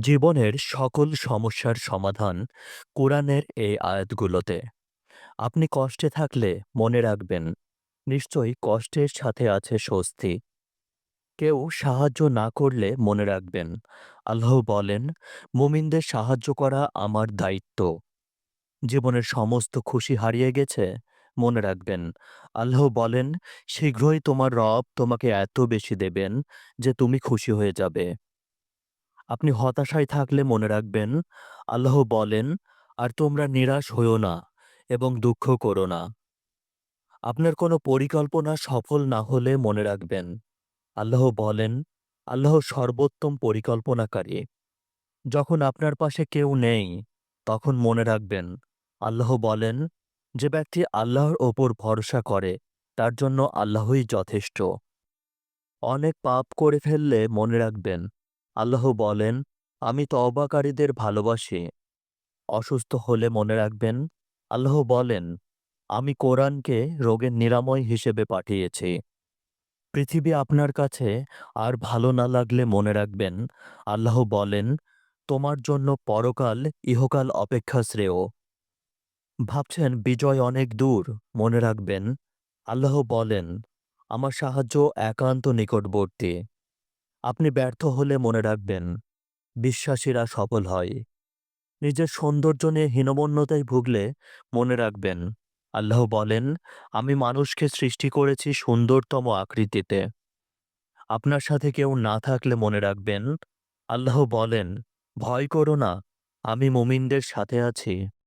জীবনের সকল সমস্যার সমাধান কোরআনের এই আয়াতগুলোতে। আপনি কষ্টে থাকলে মনে রাখবেন, নিশ্চয়ই কষ্টের সাথে আছে স্বস্তি। কেউ সাহায্য না করলে মনে রাখবেন, আল্লাহ বলেন, মুমিনদের সাহায্য করা আমার দায়িত্ব। জীবনের সমস্ত খুশি হারিয়ে গেছে, মনে রাখবেন, আল্লাহ বলেন, শীঘ্রই তোমার রব তোমাকে এত বেশি দেবেন যে তুমি খুশি হয়ে যাবে। আপনি হতাশায় থাকলে মনে রাখবেন, আল্লাহ বলেন, আর তোমরা নিরাশ হইও না এবং দুঃখ করো না। আপনার কোনো পরিকল্পনা সফল না হলে মনে রাখবেন, আল্লাহ বলেন, আল্লাহ সর্বোত্তম পরিকল্পনাকারী। যখন আপনার পাশে কেউ নেই, তখন মনে রাখবেন, আল্লাহ বলেন, যে ব্যক্তি আল্লাহর ওপর ভরসা করে, তার জন্য আল্লাহই যথেষ্ট। অনেক পাপ করে ফেললে মনে রাখবেন আল্লাহ বলেন, আমি তওবাকারীদের ভালোবাসি। অসুস্থ হলে মনে রাখবেন, আল্লাহ বলেন, আমি কোরআনকে রোগের নিরাময় হিসেবে পাঠিয়েছি। পৃথিবী আপনার কাছে আর ভালো না লাগলে মনে রাখবেন, আল্লাহ বলেন, তোমার জন্য পরকাল ইহকাল অপেক্ষা শ্রেয়। ভাবছেন, বিজয় অনেক দূর, মনে রাখবেন, আল্লাহ বলেন, আমার সাহায্য একান্ত নিকটবর্তী। আপনি ব্যর্থ হলে মনে রাখবেন, বিশ্বাসীরা সফল হয়। নিজের সৌন্দর্য নিয়ে হীনমন্যতায় ভুগলে মনে রাখবেন, আল্লাহ বলেন, আমি মানুষকে সৃষ্টি করেছি সুন্দরতম আকৃতিতে। আপনার সাথে কেউ না থাকলে মনে রাখবেন, আল্লাহ বলেন, ভয় করো না, আমি মুমিনদের সাথে আছি।